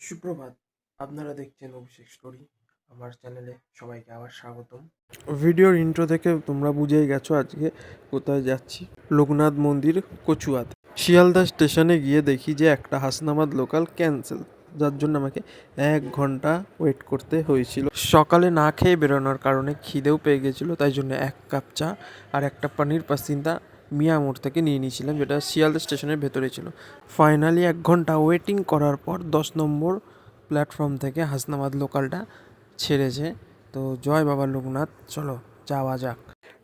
সুপ্রভাত, আপনারা দেখছেন অভিষেক স্টোরি, আমার চ্যানেলে সবাইকে আবার স্বাগতম। ভিডিওর ইন্ট্রো থেকে তোমরা বুঝেই গেছো আজকে কোথায় যাচ্ছি। লোকনাথ মন্দির কচুয়াত। শিয়ালদা স্টেশনে গিয়ে দেখি যে একটা হাসনাবাদ লোকাল ক্যান্সেল যার জন্য আমাকে এক ঘণ্টা ওয়েট করতে হয়েছিল। সকালে না খেয়ে বেরোনোর কারণে খিদেও পেয়ে গেছিল, তাই জন্য এক কাপ চা আর একটা পানির পাসিন্দা মিয়া মোড় থেকে নিয়ে নিয়েছিলাম, যেটা শিয়ালদা স্টেশনের ভেতরে ছিল। ফাইনালি এক ঘণ্টা ওয়েটিং করার পর দশ নম্বর প্ল্যাটফর্ম থেকে হাসনাবাদ লোকালটা ছেড়েছে। তো জয় বাবা লোকনাথ, চলো যাওয়া যাক।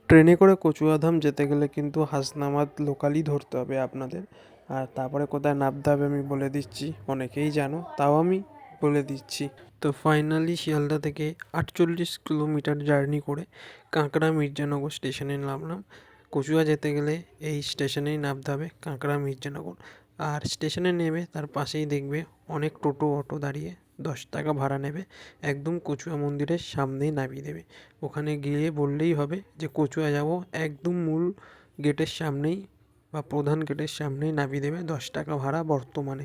ট্রেনে করে কচুয়াধাম যেতে গেলে কিন্তু হাসনামাদ লোকালই ধরতে হবে আপনাদের। আর তারপরে কোথায় নামতে হবে আমি বলে দিচ্ছি। অনেকেই জানো, তাও আমি বলে দিচ্ছি। তো ফাইনালি শিয়ালদা থেকে আটচল্লিশ কিলোমিটার জার্নি করে কাঁকড়া মির্জানগর স্টেশনে নামলাম। কচুয়া যেতে গেলে এই স্টেশনেই নামতে হবে কাঁকড়া মির্জানগর। আর স্টেশনে নেমে তার পাশেই দেখবে অনেক টোটো অটো দাঁড়িয়ে দশ টাকা ভাড়া নেবে। একদম কচুয়া মন্দিরের সামনেই নামিয়ে দেবে। ওখানে গিয়ে বললেই হবে যে, কচুয়া যাব একদম মূল গেটের সামনেই বা প্রধান গেটের সামনেই নামিয়ে দেবে দশ টাকা ভাড়া বর্তমানে।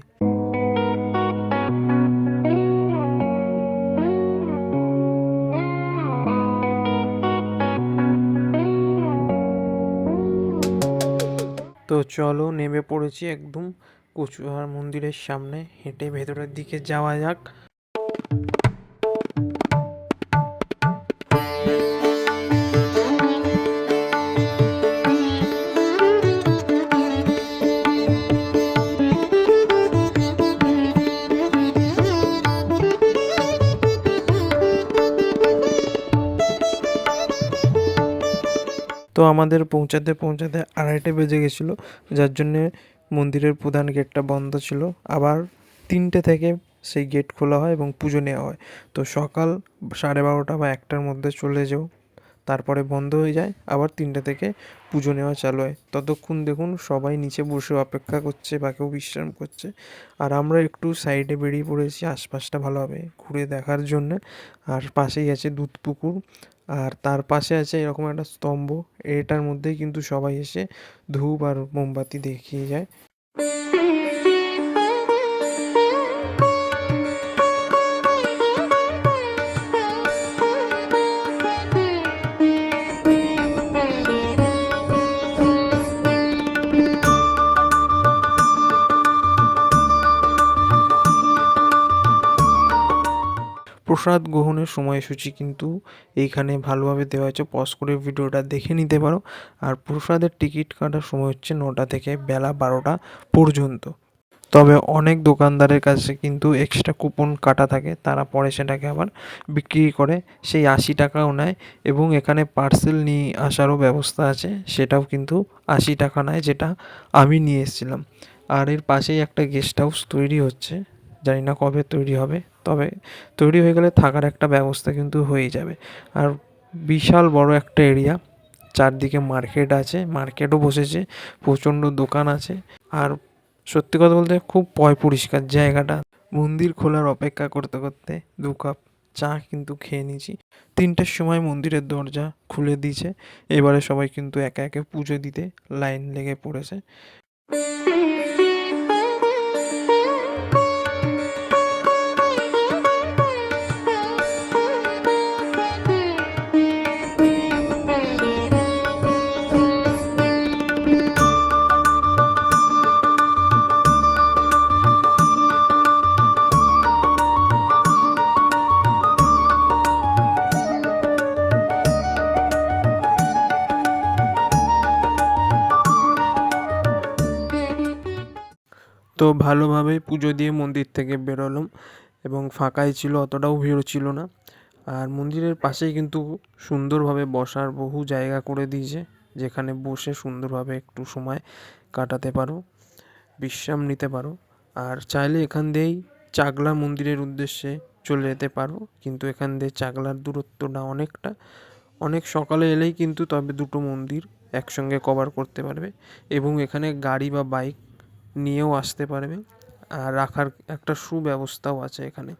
তো চলো নেমে পড়েছি একদম কচুয়ার মন্দিরের সামনে, হেঁটে ভেতরের দিকে যাওয়া যাক। তো আমাদের পৌঁছাতে পৌঁছাতে আড়াইটে বেজে গেছিল, যার জন্যে মন্দিরের প্রধান গেটটা বন্ধ ছিল। আবার তিনটে থেকে সেই গেট খোলা হয় এবং পুজো নেওয়া হয়। তো সকাল সাড়ে বারোটা বা একটার মধ্যে চলে যাও, তারপরে বন্ধ হয়ে যায়, আবার তিনটে থেকে পুজো নেওয়া চালু হয়। ততক্ষণ দেখুন সবাই নিচে বসে অপেক্ষা করছে বা কেউ বিশ্রাম করছে। আর আমরা একটু সাইডে বেরিয়ে পড়েছি, আশপাশটা ভালোভাবে ঘুরে দেখার জন্যে। আর পাশেই আছে দুধ পুকুর আর তার পাশে আছে এরকম একটা স্তম্ভ। এটার মধ্যেই কিন্তু সবাই এসে ধূপ আর মোমবাতি দেখিয়ে যায়। প্রসাদ গ্রহণের সময়সূচি কিন্তু এইখানে ভালোভাবে দেওয়া হয়েছে। পজ করে ভিডিওটা দেখে নিতে পারো। আর প্রসাদের টিকিট কাটার সময় হচ্ছে নটা থেকে বেলা বারোটা পর্যন্ত। তবে অনেক দোকানদারের কাছে কিন্তু এক্সট্রা কুপন কাটা থাকে। তারা পরে সেটাকে আবার বিক্রি করে। সেই আশি টাকাও নেয় এবং এখানে পার্সেল নিয়ে আসারও ব্যবস্থা আছে। সেটাও কিন্তু আশি টাকা নেয়, যেটা আমি নিয়ে এসেছিলাম। আর এর পাশেই একটা গেস্ট হাউস তৈরি হচ্ছে। জানি না কবে তৈরি হবে, তবে তৈরি হয়ে গেলে থাকার একটা ব্যবস্থা কিন্তু হয়ে যাবে। আর বিশাল বড় একটা এরিয়া চারদিকে মার্কেট আছে মার্কেটও বসেছে, প্রচণ্ড দোকান আছে। আর সত্যি কথা বলতে খুব পয় পরিষ্কার জায়গাটা। মন্দির খোলার অপেক্ষা করতে করতে দু কাপ চা কিন্তু খেয়ে নিয়েছি। তিনটের সময় মন্দিরের দরজা খুলে দিয়েছে। এবারে সবাই কিন্তু একে একে পুজো দিতে লাইন লেগে পড়েছে। তো ভালোভাবে পুজো দিয়ে মন্দির থেকে বেরোলাম এবং ফাঁকাই ছিল, অতটাও ভিড় ছিল না। আর মন্দিরের পাশেই কিন্তু সুন্দরভাবে বসার বহু জায়গা করে দিয়েছে, যেখানে বসে সুন্দরভাবে একটু সময় কাটাতে পারো, বিশ্রাম নিতে পারো। আর চাইলে এখান দিয়েই চাগলা মন্দিরের উদ্দেশ্যে চলে যেতে পারো, কিন্তু এখান দিয়ে চাগলার দূরত্বটা অনেকটা। অনেক সকালে এলেই কিন্তু তবে দুটো মন্দির একসঙ্গে কভার করতে পারবে এবং এখানে গাড়ি বা বাইক নিয়েও আসতে পারবে। আর রাখার একটা সুব্যবস্থাও আছে এখানে।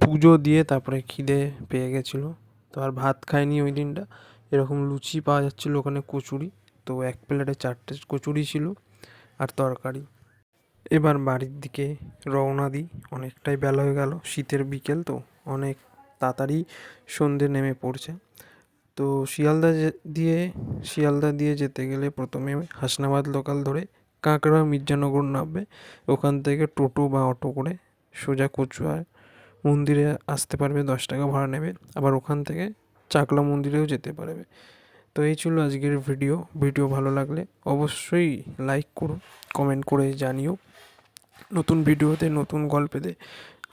পুজো দিয়ে তারপরে খিদে পেয়ে গেছিল। তো আর ভাত খাইনি ওই দিনটা। এরকম লুচি পাওয়া যাচ্ছিল ওখানে কচুরি। তো এক প্লেটে চারটে কচুরি ছিল আর তরকারি। এবার বাড়ির দিকে রওনা দিই। অনেকটাই বেলা হয়ে গেল। শীতের বিকেল তো অনেক তাড়াতাড়ি সন্ধে নেমে পড়ছে। তো শিয়ালদা দিয়ে শিয়ালদা দিয়ে যেতে গেলে প্রথমে হাসনাবাদ লোকাল ধরে কাঁকড়া মির্জানগর নামবে ওখান থেকে টোটো বা অটো করে সোজা কচুয়া মন্দিরে আসতে পারবে, দশ টাকা ভাড়া নেবে। আবার ওখান থেকে চাকলা মন্দিরেও যেতে পারবে। তো এই ছিল আজকের ভিডিও। ভিডিও ভালো লাগলে অবশ্যই লাইক করো, কমেন্ট করে জানিও। নতুন ভিডিওতে নতুন গল্পেতে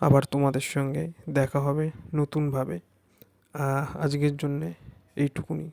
আবার তোমাদের সঙ্গে দেখা হবে নতুনভাবে। আজকের জন্যে এইটুকুনি।